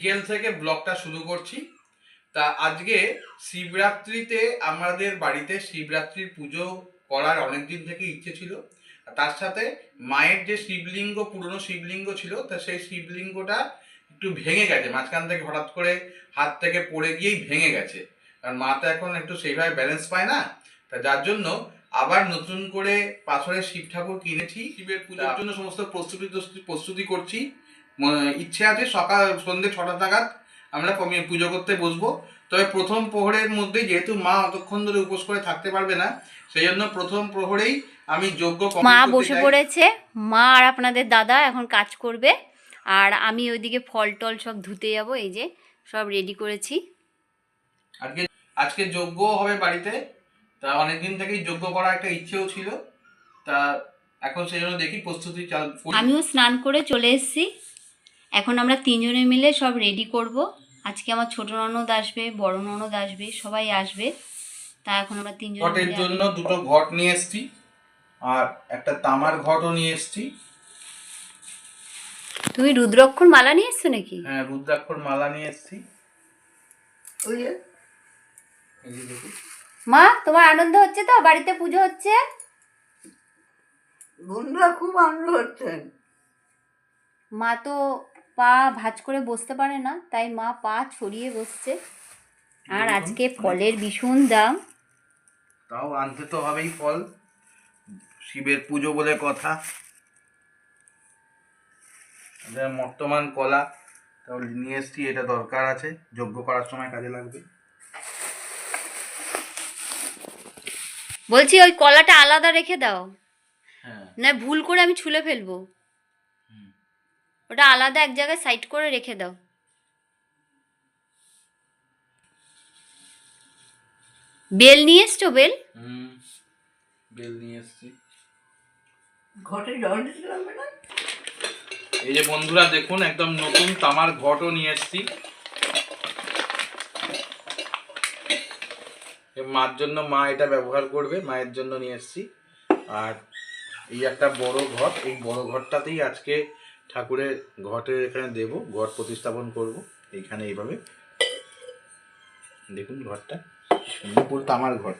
বিকেল থেকে ব্লগটা শুরু করছি। তা আজকে শিবরাত্রিতে আমাদের বাড়িতে শিবরাত্রির পুজো করার অনেক দিন থেকে ইচ্ছে ছিল। আর তার সাথে মায়ের যে শিবলিঙ্গ পুরনো শিবলিঙ্গ ছিল তা সেই শিবলিঙ্গটা একটু ভেঙে গেছে। মাঝখান থেকে হঠাৎ করে হাত থেকে পড়ে গিয়েই ভেঙে গেছে। কারণ মা তো এখন একটু সেইভাবে ব্যালেন্স পায় না। তা যার জন্য আবার নতুন করে পাথরের শিব ঠাকুর কিনেছি। শিবের পুজোর জন্য সমস্ত প্রস্তুতি প্রস্তুতি করছি। ইচ্ছে আছে সকাল সন্ধ্যে ছটা নাগাদ আমরা পুজো করতে বসবো। তবে প্রথম প্রহরের মধ্যে যেহেতু মা অতক্ষণ ধরে উপোস করে থাকতে পারবে না সেই জন্য প্রথম প্রহরেই আমি যোগ্য মা বসে পড়েছে মা আর আপনাদের দাদা এখন কাজ করবে আর আমি ওইদিকে ফল টল সব ধুতে যাব এই যে সব রেডি করেছি। আজকে আজকে যজ্ঞ হবে বাড়িতে তা অনেকদিন থেকেই যজ্ঞ করার একটা ইচ্ছেও ছিল তা এখন সেই জন্য দেখি প্রস্তুতি চাল আমিও স্নান করে চলে এসেছি। এখন আমরা তিনজনে মিলে সব রেডি করব। আজকে আমার ছোট ননদ আসবে বড় ননদ আসবে সবাই আসবে। তা এখন আমরা তিনজন ঘটের জন্য দুটো ঘট নিয়ে এসেছি আর একটা তামার ঘটও নিয়ে এসেছি। তুমি রুদ্রক্ষর মালা নিয়ে এসছো নাকি? হ্যাঁ রুদ্রাক্ষর মালা নিয়ে এসেছি। ওই যে। মা তোমার আনন্দ হচ্ছে তো? বাড়িতে পুজো হচ্ছে? বন্ধুরা খুব আনন্দ হচ্ছে। মা তো পা ভাঁজ করে বসতে পারে না তাই মা পা ছড়িয়ে বসছে। আর আজকে ফলের ভীষণ দাম। তাও আনতে তো হবেই ফল। শিবের পুজো বলে কথা। বর্তমান কলা তাহলে নিয়ে এসছি এটা দরকার আছে। যজ্ঞ করার সময় কাজে লাগবে। বলছি ওই কলাটা আলাদা রেখে দাও। হ্যাঁ। না ভুল করে আমি ছুলে ফেলব। ওটা আলাদা এক জায়গায় সাইড করে রেখে দাও। বেল নিয়ে এসছো বেল? হুম বেল নিয়ে এসছি। ঘটে জল না এই যে বন্ধুরা দেখুন একদম নতুন তামার ঘটও নিয়ে এসছি। মার জন্য মা এটা ব্যবহার করবে মায়ের জন্য নিয়ে এসছি। আর এই একটা বড় ঘট এই বড় ঘরটাতেই আজকে ঠাকুরের ঘটের এখানে দেব, ঘট প্রতিস্থাপন করব। এইখানে এইভাবে। দেখুন ঘরটা সুন্দর তামার ঘট।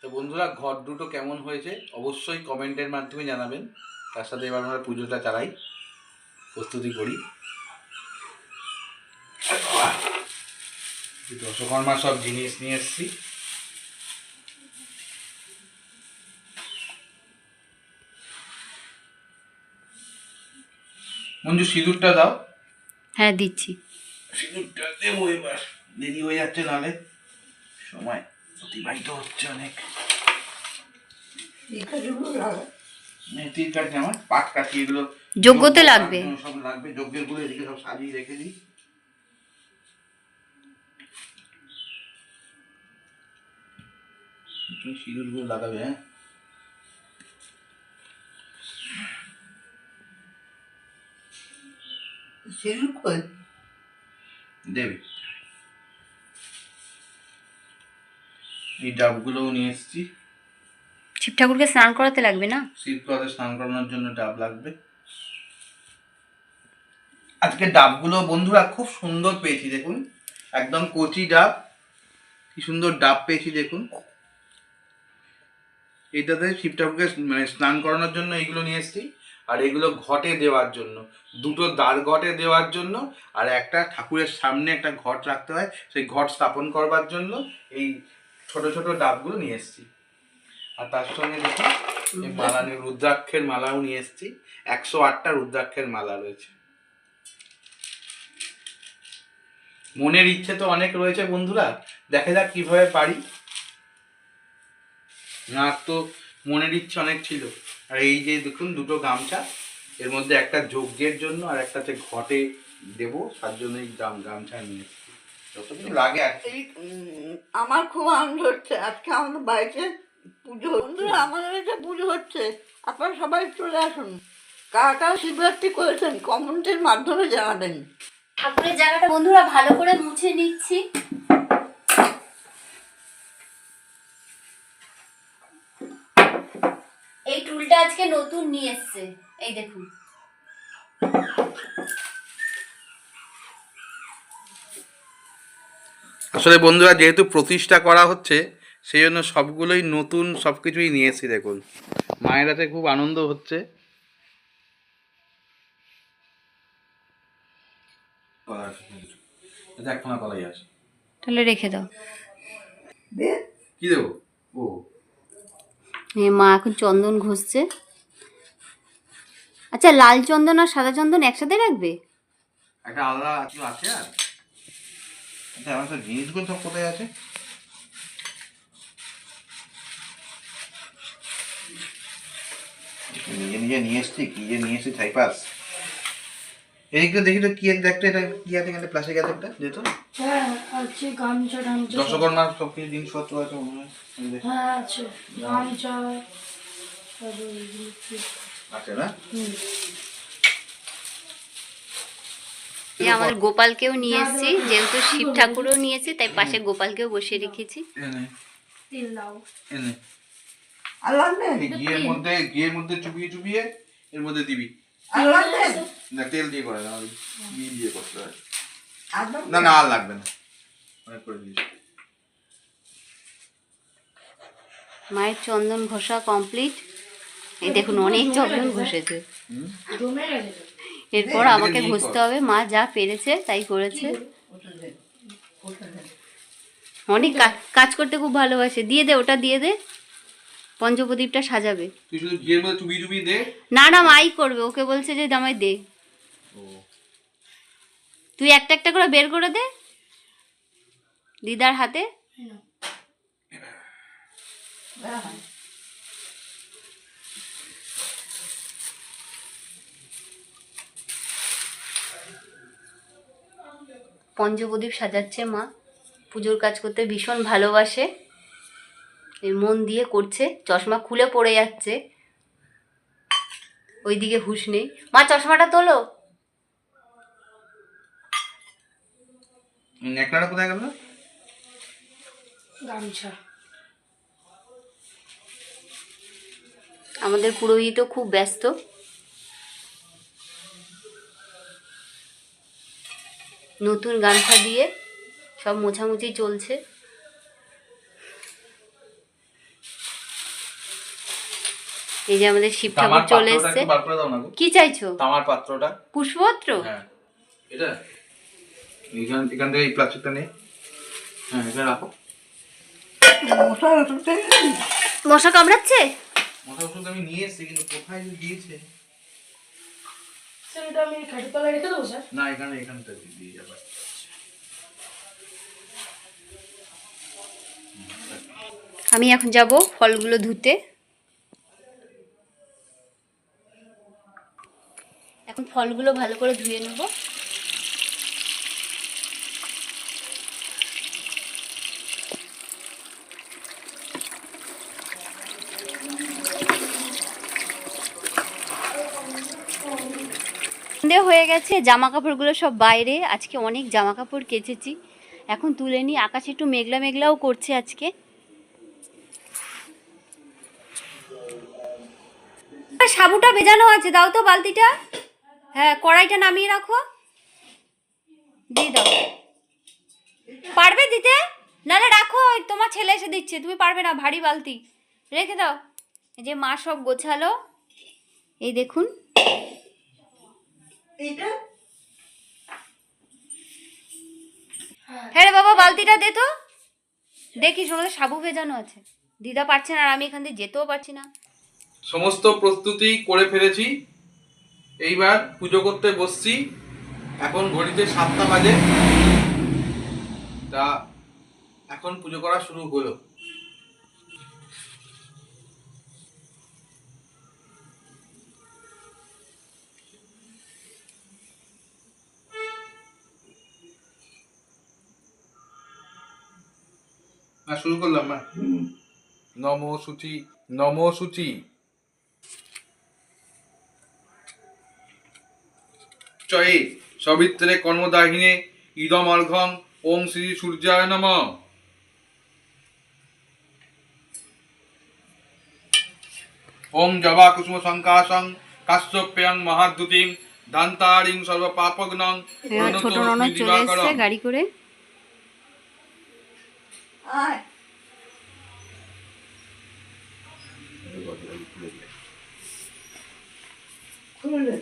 তো বন্ধুরা ঘর দুটো কেমন হয়েছে অবশ্যই কমেন্টের মাধ্যমে জানাবেন। তার সাথে এবার আমরা পুজোটা চালাই। প্রস্তুতি করি। দশকর্মা সব জিনিস নিয়ে এসছি। মঞ্জু সিঁদুরটা দাও। হ্যাঁ দিচ্ছি। সিঁদুরটা দেবো এবার। দেরি হয়ে যাচ্ছে নালে সময় অতিবাহিত হচ্ছে অনেক। এই মেথির কাছে আমার পাট কাঠি এগুলো যোগ্যতে লাগবে। সব লাগবে যজ্ঞেরগুলো এদিকে সব সাজিয়ে রেখে দিই। তুমি সিঁদুরগুলো লাগাবে হ্যাঁ? কই দেবে এই ডাবগুলোও নিয়ে এসেছি। শিব ঠাকুরকে স্নান করাতে লাগবে না? শীতকালে স্নান করানোর জন্য ডাব লাগবে। আজকে ডাবগুলো বন্ধুরা খুব সুন্দর পেয়েছি দেখুন। একদম কচি ডাব। কি সুন্দর ডাব পেয়েছি দেখুন। এইটাতে শিব ঠাকুরকে মানে স্নান করানোর জন্য এইগুলো নিয়ে এসেছি। আর এগুলো ঘটে দেওয়ার জন্য। দুটো দ্বার ঘটে দেওয়ার জন্য আর একটা ঠাকুরের সামনে একটা ঘট রাখতে হয়। সেই ঘট স্থাপন করবার জন্য এই ছোট ছোট ডাবগুলো নিয়ে এসেছি। আর তার সঙ্গে দেখুন, এই মালা নিয়ে রুদ্রাক্ষের মালাও নিয়ে এসেছি। একশো আটটা রুদ্রাক্ষের মালা রয়েছে। মনের ইচ্ছে তো অনেক রয়েছে বন্ধুরা। দেখা যাক কীভাবে পারি। না, তো মনের ইচ্ছে অনেক ছিল। আর এই যে দেখুন দুটো গামছা এর মধ্যে একটা যজ্ঞের জন্য আর একটা হচ্ছে ঘটে দেবো তার জন্য এই গাম গামছা নিয়ে। যত কিছু লাগে আর কি। এই উম, আমার খুব আনন্দ হচ্ছে। আজকে আমাদের বাড়িতে পুজো বন্ধুরা আমাদের এটা পুজো হচ্ছে। আপনারা সবাই চলে আসুন। কারা কারা শিবরাত্রি করেছেন কমেন্টের মাধ্যমে জানাবেন। ঠাকুরের জায়গাটা বন্ধুরা ভালো করে মুছে নিচ্ছি। আজকে নতুন নিয়ে এসছে। এই দেখুন। আসলে বন্ধুরা যেহেতু প্রতিষ্ঠা করা হচ্ছে সেই জন্য সবগুলোই নতুন সব কিছুই নিয়েছি দেখুন। মায়ের হাতে খুব আনন্দ হচ্ছে। কলাই তাহলে রেখে দাও। কি দেবো? ও। মা এখন চন্দন ঘষছে। আচ্ছা লাল চন্দন আর সাদা চন্দন একসাথে রাখবে? একটা আলাদা আছে আর? আচ্ছা আমার জিনিসগুলো সব কোথায় আছে? নিজে নিজে নিয়ে এসছি, কি যে নিয়ে এসছি, ছাইপাস। এদিকে দেখি তো কি আছে দেখতে এটা কি আছে এখানে? প্লাস্টিক আছে একটা। যেত হ্যাঁ আছে গামছা টামছা। দশকর্মার সব কিছু জিনিসপত্র আছে মনে হয়। হ্যাঁ আছে। গামছা আছে না? আমাদের গোপালকেও নিয়ে এসেছি যেহেতু শিব ঠাকুরও নিয়েছি তাই পাশে গোপালকেও বসিয়ে রেখেছি। আর লাগবে ঘিয়ের মধ্যে ঘিয়ের মধ্যে চুবিয়ে চুবিয়ে এর মধ্যে দিবি। না তেল দিয়ে করে না ঘি দিয়ে করতে হয়। না না আর লাগবে না। অনেক করে দিয়েছি। মায়ের চন্দন ঘষা কমপ্লিট। এই দেখুন অনেক চন্দন ঘষেছে। জমে গেছে। তো। এরপর আমাকে ঘষতে হবে। মা যা পেরেছে তাই করেছে। অনেক কাজ করতে খুব ভালোবাসে। দিয়ে দে ওটা দিয়ে দে। পঞ্চপ্রদীপটা সাজাবে। তুই শুধু ঘিয়ের মধ্যে চুবিয়ে চুবিয়ে দে। না না মাই করবে। ওকে বলছে যে আমায় দে। তুই একটা একটা করে বের করে দে। দিদার হাতে। পঞ্চপ্রদীপ সাজাচ্ছে মা। পুজোর কাজ করতে ভীষণ ভালোবাসে। মন দিয়ে করছে চশমা খুলে পড়ে যাচ্ছে। ওইদিকে হুশ নেই। মা চশমাটা তোলো। নেকড়াটা কোথায় গেল? গামছা। আমাদের পুরোহিতও খুব ব্যস্ত। নতুন গামছা দিয়ে সব মোছামুছি চলছে। এই যে আমাদের শিব ঠাকুর চলে এসছে। না কি চাইছো? তামার পাত্রটা। পুষ্পপত্র হ্যাঁ। এটা? এখান এখান থেকে এই প্লাস্টিকটা নেই হ্যাঁ এখানে রাখো? মশা কামড়াচ্ছে। মশা ওষুধ আমি নিয়ে এসেছি কিন্তু কোথায় যে দিয়েছে? স্যার এটা আমি খাটের তলায় রেখে দেবো স্যার। না এখানে এখানটা দিয়ে দিয়ে যাবে। আমি এখন যাব ফলগুলো ধুতে। এখন ফলগুলো ভালো করে ধুয়ে নেব। হয়ে গেছে জামা কাপড়গুলো সব বাইরে। আজকে অনেক জামা কাপড় কেচেছি। এখন তুলে নিই। আকাশে একটু মেঘলা মেঘলাও করছে আজকে। সাবুটা ভেজানো আছে, দাও তো বালতিটা। হ্যাঁ কড়াইটা নামিয়ে রাখো। দিয়ে দাও। পারবে দিতে? নাহলে রাখো ওই তোমার ছেলে এসে দিচ্ছে তুমি পারবে না ভারী বালতি। রেখে দাও। যে মা সব গোছালো। এই দেখুন। হ্যাঁ রে বাবা বালতিটা দে তো। দেখিস ওর মধ্যে সাবু ভেজানো আছে। দিদা পারছে না আর আমি এখান থেকে যেতেও পারছি না। সমস্ত প্রস্তুতি করে ফেলেছি। এইবার পুজো করতে বসছি। এখন ঘড়িতে সাতটা বাজে। তা এখন পুজো করা শুরু হলো। না শুরু করলাম নম সূচি নম সূচি। চয়ে সবিত্রে কর্মদাহিনে ইদম অর্ঘম ওম শ্রী সূর্যায় নম। ওম জবা কুসুম সংকাশং কাশ্যপ্যং মহাদ্যুতিম দান্তারিং সর্বপাপগ্নং ছোট ননদ চলে এসছে গাড়ি করে। আয় খুললেন কার খুলছে আচ্ছা মঞ্জু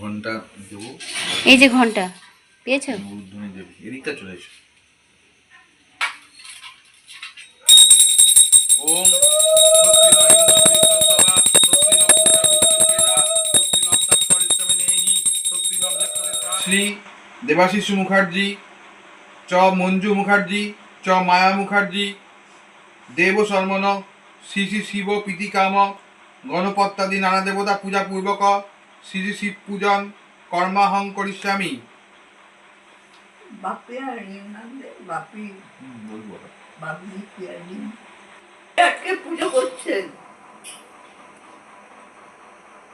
ঘণ্টা দেবো। এই যে ঘণ্টা পেয়েছ? এদিকটা চলে এসো। ওম বৃহস্পতির্ভা। শ্রী দেবাশিস মুখার্জি চ মঞ্জু মুখার্জি চ মায়া মুখার্জি দেব শর্মণ শ্রী শ্রী শিব প্রীতিকাম গণপত্যাদি নানা দেবতা পূজা পূর্বক শ্রী শ্রী শিব পূজন কর্মাহং করিষ্যামি। বাপি আর রিম নাম দে বাপি। বাপি আর পুজো করছেন।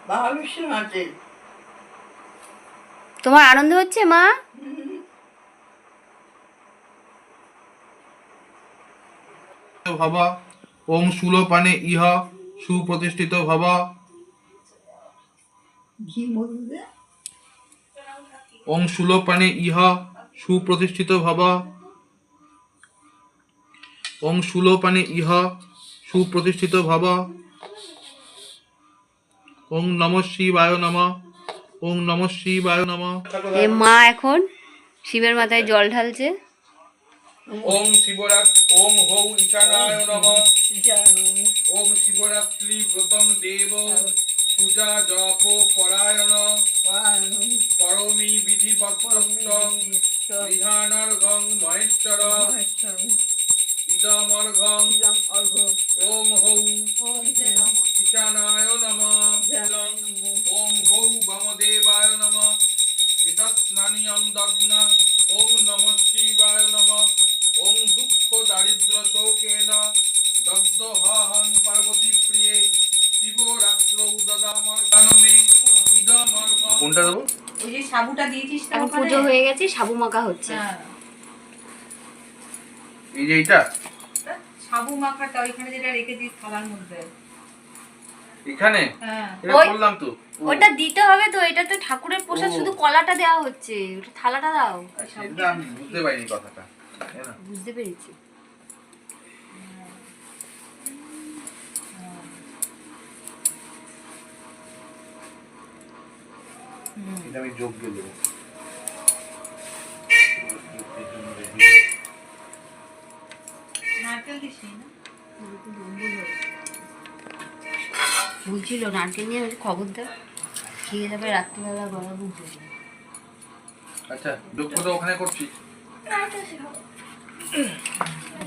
বাবা বিশ্বনাথের তোমার আনন্দ হচ্ছে মা? ভব ওম শূলপানে ইহ। সুপ্রতিষ্ঠিত ভব। মধু দে ইহ সুপ্রতিষ্ঠিত ভব। ওম শূলপানে ইহ সুপ্রতিষ্ঠিত ভব। ওম নম শিবায় নম। ওম নম শিবায় নম। এ মা এখন শিবের মাথায় জল ঢালছে। ওম শিবরাত ওম হৌ ঈশানায় নম ওম শিবরাত্রি ব্রতম দেব পূজা জপ পরায়ণ পরমী বিধি বদ্ধং বিধানার্ঘং মহেশ্বর ইদমর্ঘং ওম হৌ ঈশানায় নম ওম হৌ বামদেবায় নম এতৎ স্নানিয়ং দগ্ন সাবুটা দিয়েছিস এখন? পুজো হয়ে গেছে সাবু মাখা হচ্ছে। হ্যাঁ। এই যে এইটা? সাবু মাখাটা ওইখানে যেটা রেখে দিস থালার মধ্যে। এখানে? হ্যাঁ। এটা করলাম তো। ওটা দিতে হবে তো এটা তো ঠাকুরের প্রসাদ শুধু কলাটা দেওয়া হচ্ছে ওটা থালাটা দাও। সেটা আমি বুঝতে পারিনি কথাটা বুঝতে পেরেছি। এটা আমি দেবো। নারকেল দিস না? বলছিল নারকেল নিয়ে খবর দাও খেয়ে যাবে রাত্রিবেলা গলা বুঝতে আচ্ছা ওখানে করছি।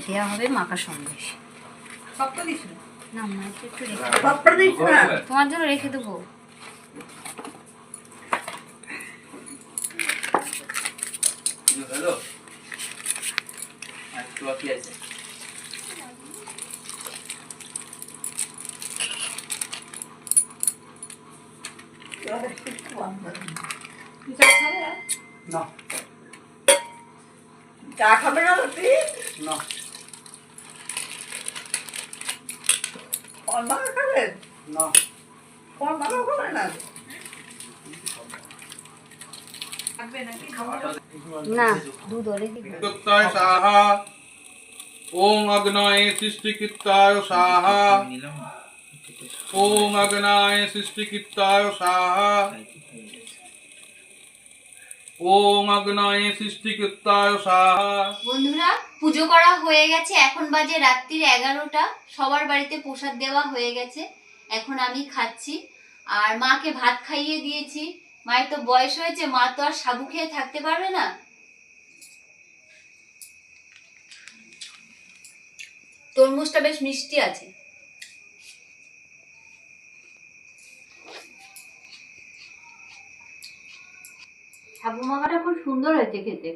দেওয়া হবে সন্দেশ। না মাকে একটু রেখে তোমার জন্য রেখে দেবো হ্যালো একটু বাকি আছে। খাবে? না। চা খাবে না তুই না। মাখা খাবেন না। কল মাখা খাবে না? না দুধ সাহা ওং অগ্নয়ে সৃষ্টিকৃত্তায় সাহা ওং অগ্নায় সৃষ্টিকৃত্তায় সাহা ওং অগ্নয়ে সৃষ্টিকৃত্তায় সাহা বন্ধুরা, পুজো করা হয়ে গেছে। এখন বাজে রাত্রির এগারোটা। সবার বাড়িতে প্রসাদ দেওয়া হয়ে গেছে। এখন আমি খাচ্ছি। আর মাকে ভাত খাইয়ে দিয়েছি। মায়ের তো বয়স হয়েছে। মা তো আর সাবু খেয়ে থাকতে পারবে না। তরমুজটা বেশ মিষ্টি আছে। ঠাকুমা খুব সুন্দর হয়েছে খেতে।